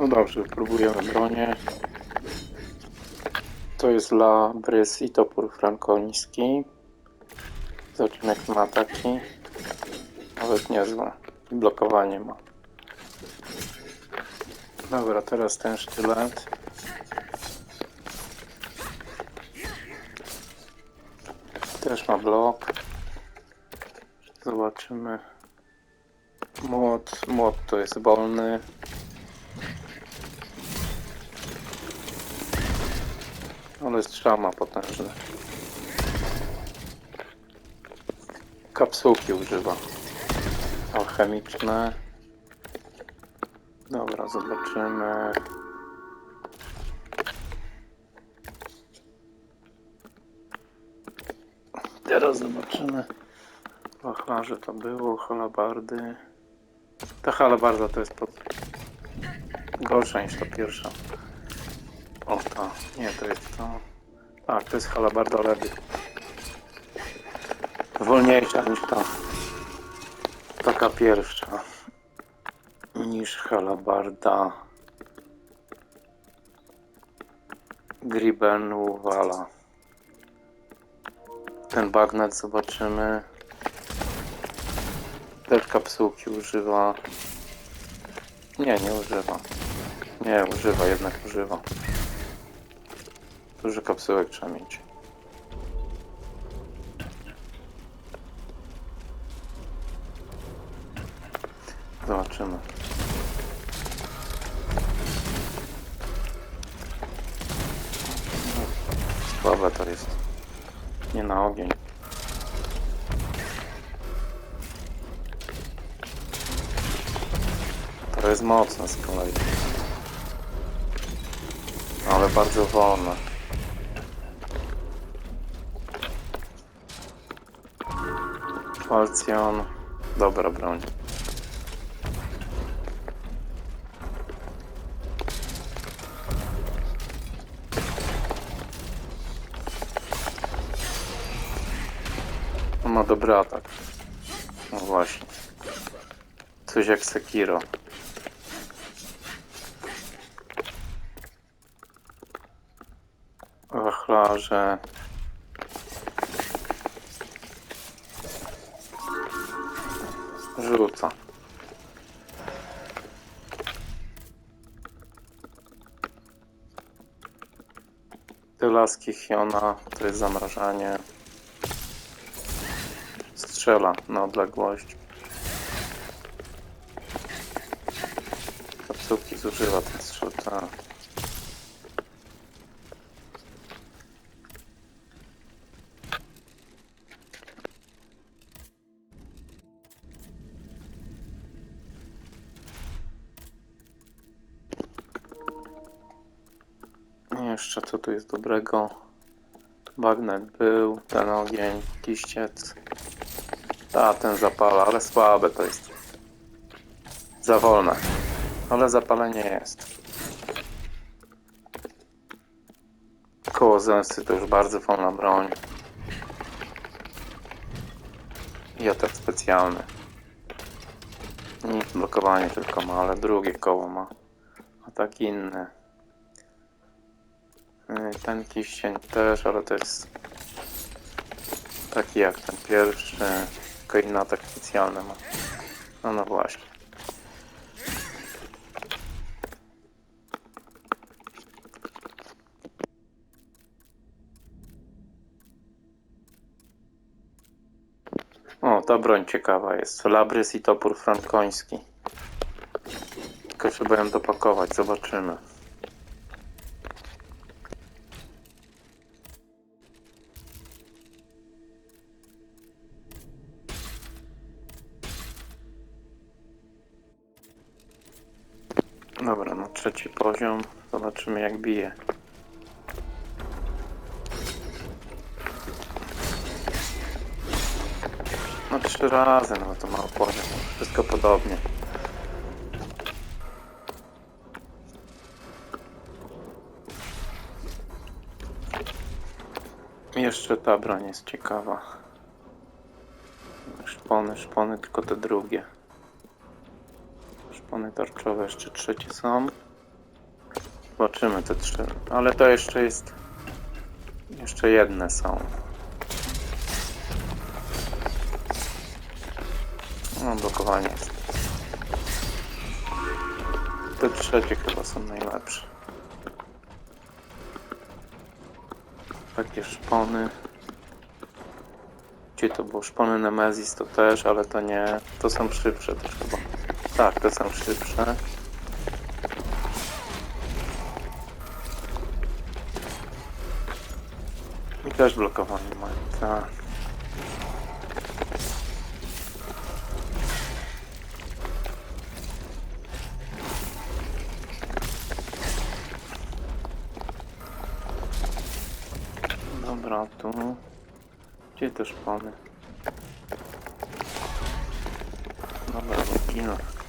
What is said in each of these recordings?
No dobrze, próbujemy bronię. To jest La Brys i topór frankoński. Zobaczymy jak ma ataki. Nawet niezłe. Blokowanie ma. Dobra, teraz ten sztylet. Też ma blok. Zobaczymy. Młot, młot to jest wolny. Ale strzał ma potężny. Kapsułki używa. Alchemiczne. Dobra, zobaczymy. Teraz zobaczymy. Wachlarze to było, halabardy. Ta halabarda to jest pod... gorsza niż ta pierwsza. O, ta. Nie, to jest to. Tak, to jest halabarda ledy. Wolniejsza niż ta. Taka pierwsza. Niż halabarda. Gribenuwala. Ten bagnet zobaczymy. Też kapsułki używa. Nie, nie używa. Nie, używa, jednak używa. Dużo kapsułek trzeba mieć. Zobaczymy. Słabe to jest. Nie na ogień. To jest mocne z kolei. Ale bardzo wolne. Falcjon. Dobra broń. Ma dobry atak. No właśnie. Coś jak Sekiro. Wachlarze. Rzuca. Te laski Hiona to jest zamrażanie. Strzela na odległość. Kapsułki zużywa ten strzał. Tak. Jeszcze co tu jest dobrego? Bagnet był, ten ogień, kiściec. A, ten zapala, ale słabe to jest. Za wolne. Ale zapalenie jest. Koło zemsty to już bardzo wolna broń. I atak specjalny. Nic blokowanie tylko ma, ale drugie koło ma. Atak inny. Y, Ten kiścień też, ale to jest taki jak ten pierwszy, tylko inny atak specjalny ma. No no właśnie. O, ta broń ciekawa jest. Labrys i topór frankoński. Tylko trzeba ją dopakować, zobaczymy. Poziom. Zobaczymy jak bije. No trzy razy, no to mało poziom. Wszystko podobnie. Jeszcze ta broń jest ciekawa. Szpony, szpony, tylko te drugie. Szpony tarczowe jeszcze trzecie są. Zobaczymy te trzy. Ale to jeszcze jest. Jeszcze jedne są. No, blokowanie jest. Te trzecie chyba są najlepsze. Takie szpony. Gdzie to było? Szpony Nemesis to też, ale to nie. To są szybsze też chyba. Tak, te są szybsze. Też blokowanie mają, tak. Dobra, tu. Gdzie te szpony? Dobra, kino. O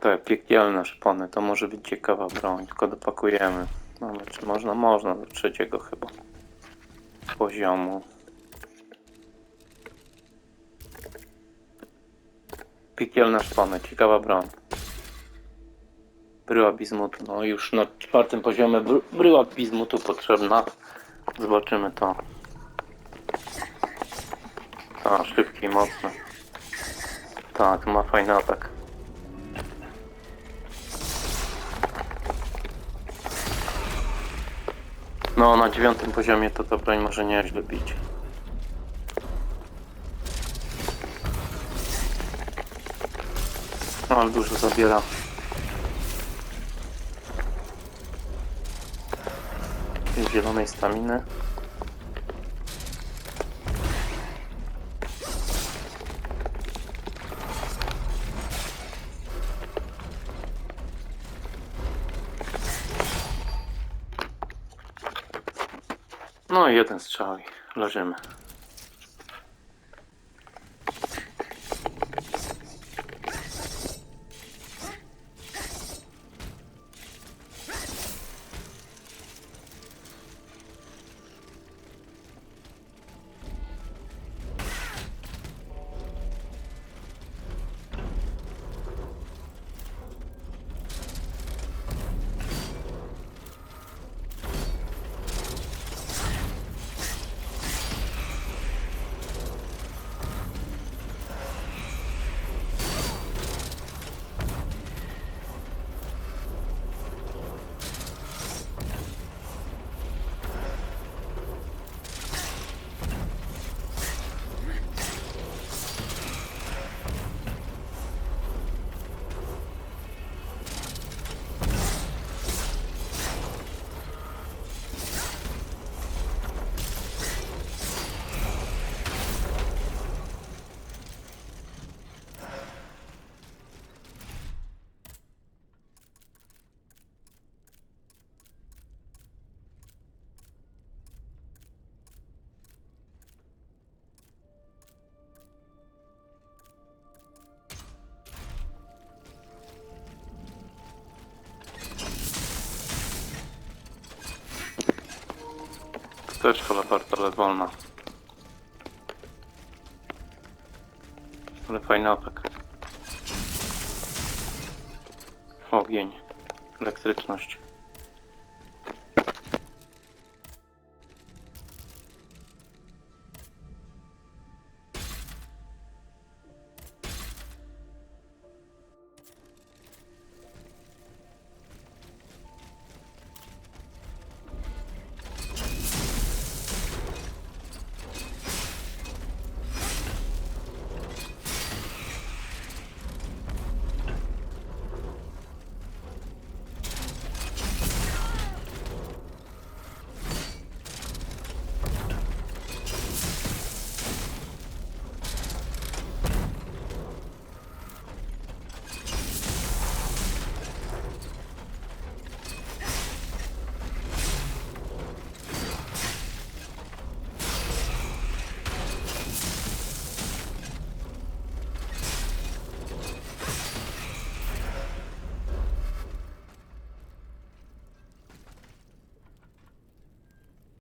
te piekielne szpony, to może być ciekawa broń, tylko dopakujemy. Mamy, czy można? Można, do trzeciego chyba poziomu. Piekielne szpony, ciekawa broń. Bryła bizmutu, no już na czwartym poziomie bry- bryła bizmutu potrzebna. Zobaczymy to. A, szybki mocny. Tak, ma fajny atak. No, na dziewiątym poziomie to ta broń może nieźle bić. No, ale dużo zabiera. Zielonej staminy. No i jeden strzał i leżymy. Też kolabarta, ale wolna. Ale fajny atak. Ogień. Elektryczność.